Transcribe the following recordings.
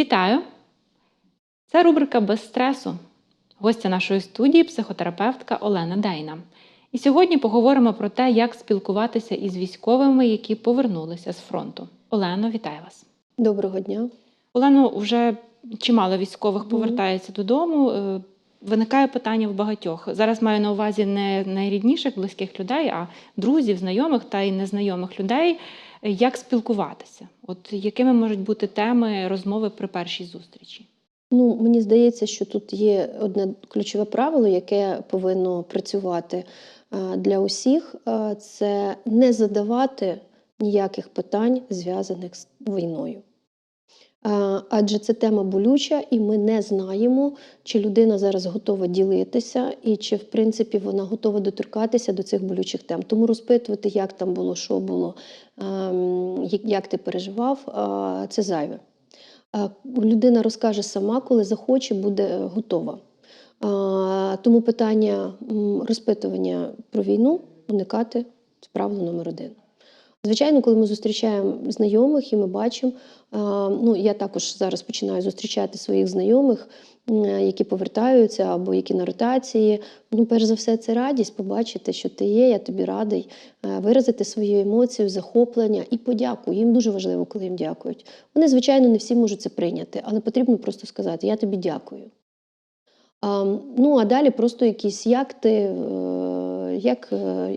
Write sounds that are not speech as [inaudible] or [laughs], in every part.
Вітаю! Це рубрика Без стресу. Гостя нашої студії психотерапевтка Олена Дейна. І сьогодні поговоримо про те, як спілкуватися із військовими, які повернулися з фронту. Олено, вітаю вас! Доброго дня. Олено, вже чимало військових повертається додому. Е, Виникає питання в багатьох. Зараз маю на увазі не найрідніших, близьких людей, а друзів, знайомих та й незнайомих людей. Як спілкуватися? От якими можуть бути теми розмови при першій зустрічі? Ну, мені здається, що тут є одне ключове правило, яке повинно працювати е, для усіх. Е, Це не задавати ніяких питань, зв'язаних з війною. Е, Адже це тема болюча, і ми не знаємо, чи людина зараз готова ділитися, і чи, в принципі, вона готова доторкатися до цих болючих тем. Тому розпитувати, як там було, що було, ем, як- ти переживав, е, це зайве. Людина розкаже сама, коли захоче, буде е, готова. Тому питання розпитування про війну уникати правило номер один. Звичайно, коли ми зустрічаємо знайомих і ми бачимо, ну я також зараз починаю зустрічати своїх знайомих, які повертаються або які на ротації. Ну, перш за все, це радість побачити, що ти є, я тобі радий, виразити свою емоцію, захоплення і подяку. Їм дуже важливо, коли їм дякують. Вони, звичайно, не всі можуть це прийняти, але потрібно просто сказати: Я тобі дякую. А, ну, а далі просто якісь як ти, е, як, е,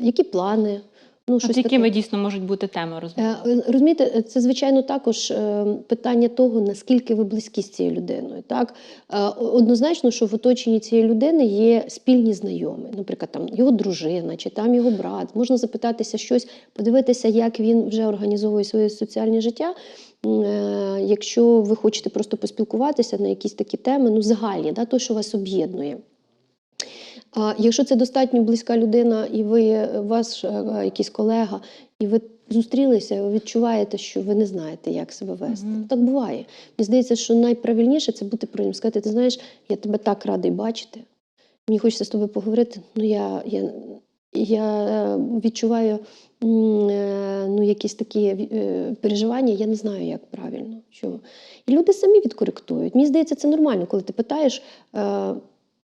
які плани. Ну, От якими дійсно можуть бути теми розмови? Е, Розумієте, це звичайно також е, питання того, наскільки ви близькі з цією людиною. Так Е, однозначно, що в оточенні цієї людини є спільні знайомі, наприклад, там його дружина чи там його брат. Можна запитатися щось, подивитися, як він вже організовує своє соціальне життя. Е, Якщо ви хочете просто поспілкуватися на якісь такі теми, ну загальні, да, то, що вас об'єднує. А якщо це достатньо близька людина, і ви ваш е, якийсь колега, і ви зустрілися, ви відчуваєте, що ви не знаєте, як себе вести. Мгм. Так буває. Мені здається, що найправильніше це бути про ним, сказати: ти знаєш, я тебе так радий бачити. Мені хочеться з тобою поговорити. Ну я, я, я е, відчуваю е, ну, якісь такі е, переживання, я не знаю, як правильно. Що. І люди самі відкоректують. Мені здається, це нормально, коли ти питаєш, е,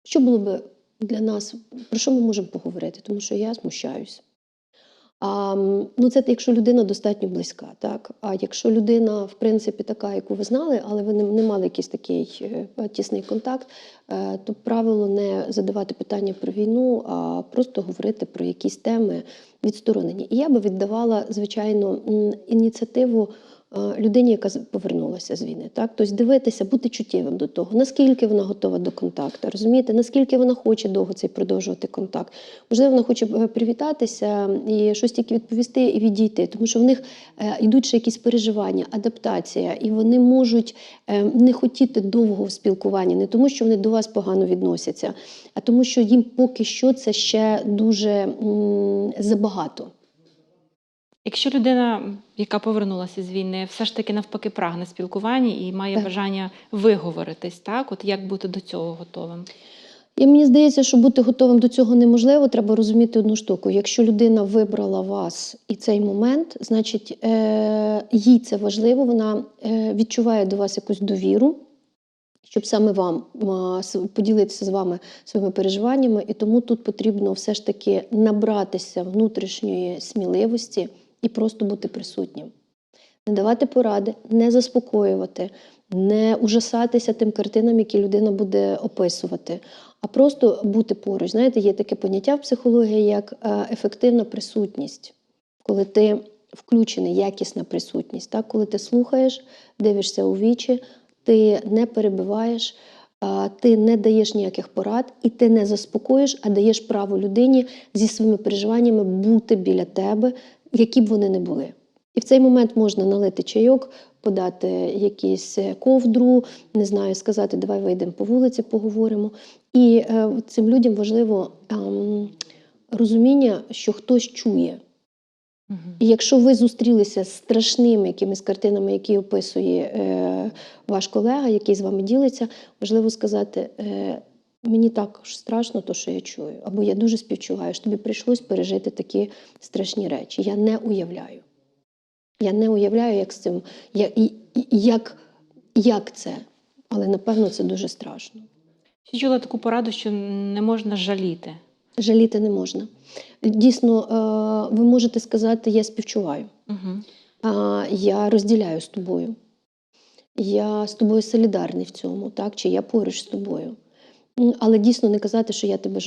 що було би для нас, про що ми можемо поговорити, тому що я смущаюся. А, ну, це якщо людина достатньо близька, так? А якщо людина, в принципі, така, яку ви знали, але ви не, не мали якийсь такий е, тісний контакт, е, то правило не задавати питання про війну, а просто говорити про якісь теми відсторонені. І я би віддавала, звичайно, ініціативу людині, яка повернулася з війни. Так? Тобто дивитися, бути чуттєвим до того, наскільки вона готова до контакту, розумієте, наскільки вона хоче довго цей продовжувати контакт. Можливо, вона хоче е, привітатися і щось тільки відповісти і відійти, тому що в них е, йдуть ще якісь переживання, адаптація, і вони можуть е, не хотіти довгого спілкування, не тому, що вони до вас погано відносяться, а тому, що їм поки що це ще дуже забагато. Якщо людина, яка повернулася з війни, все ж таки навпаки прагне спілкування і має Так. бажання виговоритись, так от як бути до цього готовим? І мені здається, що бути готовим до цього неможливо. Треба розуміти одну штуку. Якщо людина вибрала вас і цей момент, значить е- їй це важливо, вона е- відчуває до вас якусь довіру, щоб саме вам поділитися з вами своїми переживаннями. І тому тут потрібно все ж таки набратися внутрішньої сміливості і просто бути присутнім. Не давати поради, не заспокоювати, не ужасатися тим картинам, які людина буде описувати, а просто бути поруч. Знаєте, є таке поняття в психології як е, ефективна присутність, коли ти включений, якісна присутність, так? коли ти слухаєш, дивишся у вічі, ти не перебиваєш. Ти не даєш ніяких порад, і ти не заспокоїш, а даєш право людині зі своїми переживаннями бути біля тебе, які б вони не були. І в цей момент можна налити чайок, подати якусь е, ковдру, не знаю, сказати, давай вийдемо по вулиці, поговоримо. І е, цим людям важливо ем, розуміння, що хтось чує. І якщо ви зустрілися з страшними якимись картинами, які описує е, ваш колега, який з вами ділиться, важливо сказати. Е, Мені також страшно, то, що я чую, або я дуже співчуваю, що тобі прийшлось пережити такі страшні речі. Я не уявляю. Я не уявляю, як з цим, я- і, і- і як як це, але напевно це дуже страшно. Ще чула таку пораду, що не можна жаліти. Жаліти не можна. Дійсно, е, ви можете сказати, я співчуваю. Угу. Я розділяю з тобою. Я з тобою солідарний в цьому, так? чи я поруч з тобою. Але дійсно не казати, що я тебе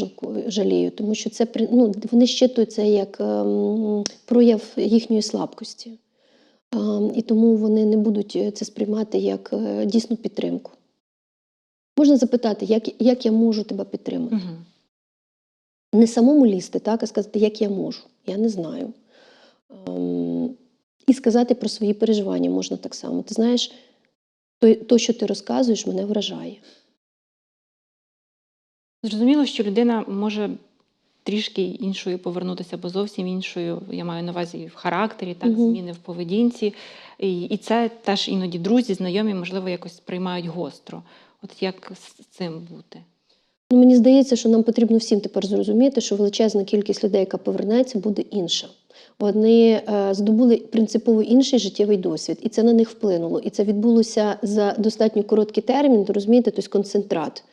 жалію, тому що це ну, вони щитують це як ем, прояв їхньої слабкості. Ем, і тому вони не будуть е, це сприймати як е, дійсну підтримку. Можна запитати, як, як я можу тебе підтримати? Угу. не самому лізти, так, а сказати, як я можу. Я не знаю. Ем, і сказати про свої переживання можна так само. Ти знаєш, то, то, що ти розказуєш, мене вражає. Зрозуміло, що людина може трішки іншою повернутися, або зовсім іншою. Я маю на увазі в характері, так, угу. зміни в поведінці. І, і це теж іноді друзі, знайомі, можливо, якось сприймають гостро. От як з цим бути? Ну, мені здається, що нам потрібно всім тепер зрозуміти, що величезна кількість людей, яка повернеться, буде інша. Вони е, здобули принципово інший життєвий досвід, і це на них вплинуло. І це відбулося за достатньо короткий термін, розумієте, тобто концентрат.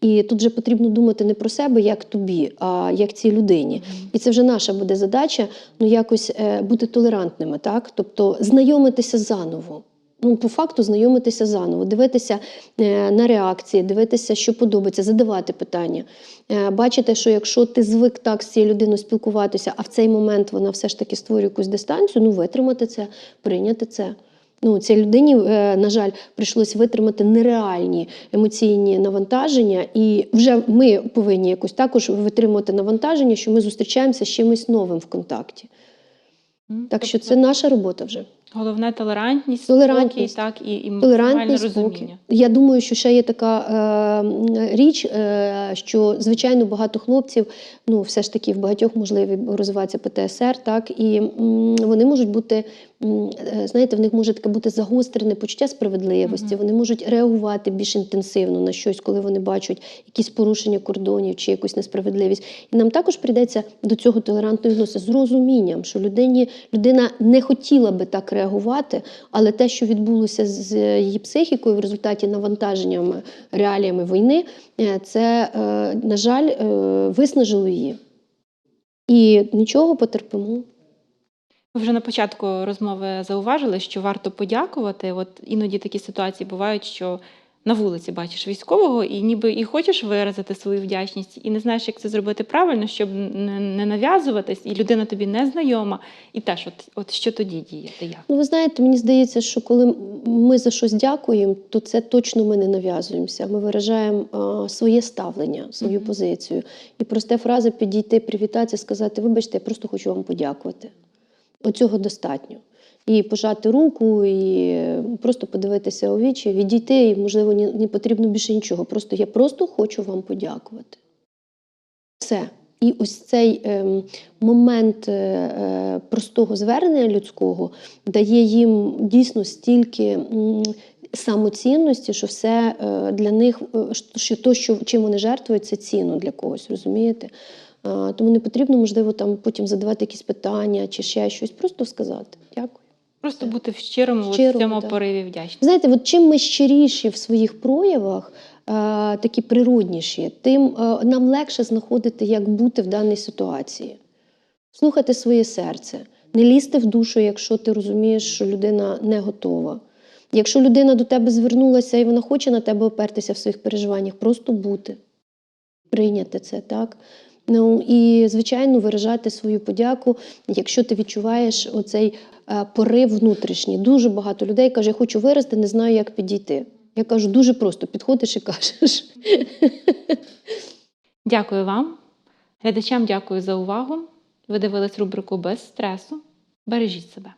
І тут вже потрібно думати не про себе, як тобі, а як цій людині. І це вже наша буде задача ну якось е, бути толерантними, так? Тобто знайомитися заново. Ну, по факту знайомитися заново, дивитися е, на реакції, дивитися, що подобається, задавати питання. Е, бачити, що якщо ти звик так з цією людиною спілкуватися, а в цей момент вона все ж таки створює якусь дистанцію, ну витримати це, прийняти це. Ну, цій людині, е, на жаль, прийшлось витримати нереальні емоційні навантаження, і вже ми повинні якось також витримувати навантаження, що ми зустрічаємося з чимось новим в контакті. Так що Тобто це наша робота вже. Головне толерантність, Толерантність. спокій, так, і, і Толерантність, спокій. Я думаю, що ще є така е, річ, е, що звичайно багато хлопців, ну все ж таки в багатьох можливі розвиватися ПТСР, так і м, вони можуть бути, м, е, знаєте, в них може таке бути загострене почуття справедливості. Мгм. Вони можуть реагувати більш інтенсивно на щось, коли вони бачать якісь порушення кордонів чи якусь несправедливість. І нам також прийдеться до цього толерантно відноситися з розумінням, що людині людина не хотіла би так реагувати, але те, що відбулося з її психікою в результаті навантаженнями реаліями війни, е, це, е, на жаль, е, виснажило її. І нічого потерпимо. Ви вже на початку розмови зауважили, що варто подякувати. От іноді такі ситуації бувають, що на вулиці бачиш військового, і ніби і хочеш виразити свою вдячність, і не знаєш, як це зробити правильно, щоб не, нав'язуватись, і людина тобі не знайома. І теж, от, от що тоді діяти? Як? Ну, ви знаєте, мені здається, що коли ми за щось дякуємо, то це точно ми не нав'язуємося. Ми виражаємо а, своє ставлення, свою Мгм. позицію. І проста фраза підійти, привітатися, сказати: вибачте, я просто хочу вам подякувати. Оцього достатньо. І пожати руку, і е, просто подивитися у вічі, відійти, і, можливо, не, потрібно більше нічого. Просто я просто хочу вам подякувати. Все. І ось цей ем, момент е, е, простого звернення людського дає їм дійсно стільки м, самоцінності, що все е, для них, е, що то, що чим вони жертвують, це цінно для когось, розумієте? Тому не потрібно, можливо, там потім задавати якісь питання чи ще щось, просто сказати дякую. Просто бути в щирому, Щирому, в цьому да. пориві вдячності. Знаєте, от чим ми щиріші в своїх проявах, е, такі природніші, тим е, нам легше знаходити, як бути в даній ситуації. Слухати своє серце, не лізти в душу, якщо ти розумієш, що людина не готова. Якщо людина до тебе звернулася і вона хоче на тебе опертися в своїх переживаннях, просто бути, прийняти це, так? Ну і, звичайно, виражати свою подяку, якщо ти відчуваєш оцей порив внутрішній. Дуже багато людей каже, я хочу вирости, не знаю, як підійти. Я кажу, дуже просто підходиш і кажеш. [laughs] Дякую вам. Глядачам дякую за увагу. Ви дивились рубрику без стресу. Бережіть себе.